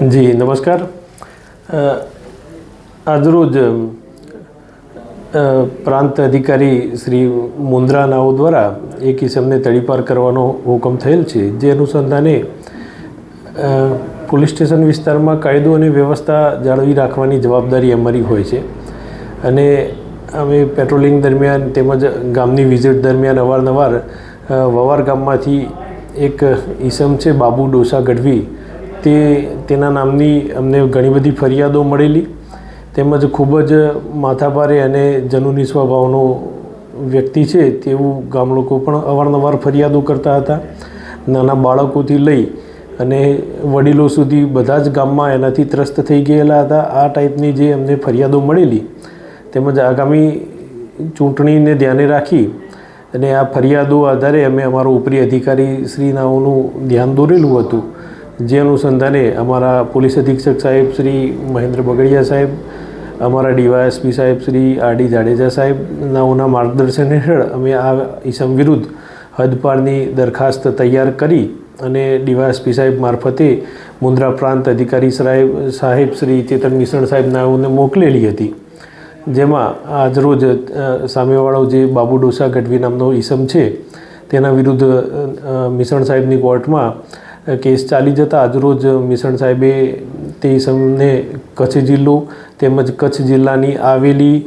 જી, નમસ્કાર. આજરોજ પ્રાંત અધિકારી શ્રી મુન્દ્રા નાઓ દ્વારા એક કિસમને તડીપાર કરવાનો હુકમ થયેલ છે. જે અનુસંધાને પોલીસ સ્ટેશન વિસ્તારમાં કાયદો અને વ્યવસ્થા જાળવી રાખવાની જવાબદારી અમારી હોય છે. અને અમે પેટ્રોલિંગ દરમિયાન તેમજ ગામની વિઝિટ દરમિયાન અવારનવાર વવાર ગામમાંથી એક ઈસમ છે, બાબુ ડોસા ગઢવી તે તેના નામની અમને ઘણી બધી ફરિયાદો મળેલી. તેમજ ખૂબ જ માથાભારે અને જનુની સ્વભાવનો વ્યક્તિ છે તેવું ગામ લોકો પણ અવારનવાર ફરિયાદો કરતા હતા. નાના બાળકોથી લઈ અને વડીલો સુધી બધા જ ગામમાં એનાથી ત્રસ્ત થઈ ગયેલા હતા. આ ટાઈપની જે અમને ફરિયાદો મળેલી, તેમજ આગામી ચૂંટણીને ધ્યાને રાખી અને આ ફરિયાદો આધારે અમે અમારો ઉપરી અધિકારી શ્રીનાઓનું ધ્યાન દોરેલું હતું. જે અનુસંધાને અમારા પોલીસ અધિક્ષક સાહેબ શ્રી મહેન્દ્ર બગડિયા સાહેબ, અમારા ડીવાયએસપી સાહેબ શ્રી આર ડી જાડેજા સાહેબનાઓના માર્ગદર્શન હેઠળ અમે આ ઈસમ વિરુદ્ધ હદપારની દરખાસ્ત તૈયાર કરી અને ડીવાયએસપી સાહેબ મારફતે મુન્દ્રા પ્રાંત અધિકારી સાહેબ સાહેબ શ્રી ચેતન મિશ્રણ સાહેબનાઓને મોકલેલી હતી. જેમાં આજરોજ સામેવાળો જે બાબુ ડોસા ગઢવી નામનો ઈસમ છે, તેના વિરુદ્ધ મિશ્રણ સાહેબની કોર્ટમાં કેસ ચાલી જતા આજરોજ મિશ્રણ સાહેબે તે ઈસમને કચ્છ જિલ્લો તેમજ કચ્છ જિલ્લાની આવેલી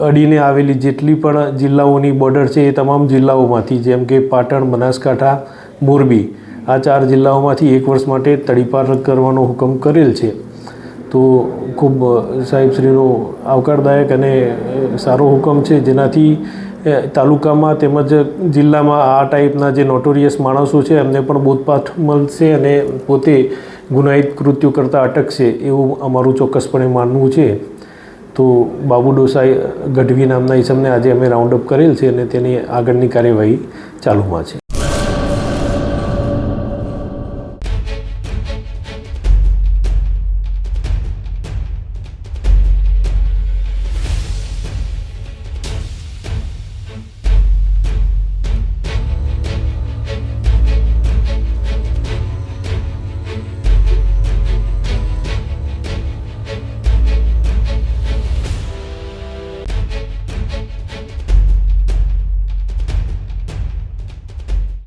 અડીને આવેલી જેટલી પણ જિલ્લાઓની બોર્ડર છે એ તમામ જિલ્લાઓમાંથી, જેમ કે પાટણ, બનાસકાંઠા, મોરબી, આ ચાર જિલ્લાઓમાંથી એક વર્ષ માટે તડીપાર કરવાનો હુકમ કરેલ છે. તો ખૂબ સાહેબશ્રીનો આવકારદાયક અને સારો હુકમ છે. જેનાથી તાલુકામાં તેમજ જિલ્લામાં આ ટાઈપના જે નોટોરિયસ માણસો છે, એમને પણ બોધપાઠ મળશે અને પોતે ગુનાહિત કૃત્યો કરતાં અટકશે એવું અમારું ચોક્કસપણે માનવું છે. તો બાબુ ડોસાઈ ગઢવી નામના ઈસમને આજે અમે રાઉન્ડ અપ કરેલ છે અને તેની આગળની કાર્યવાહી ચાલુમાં છે.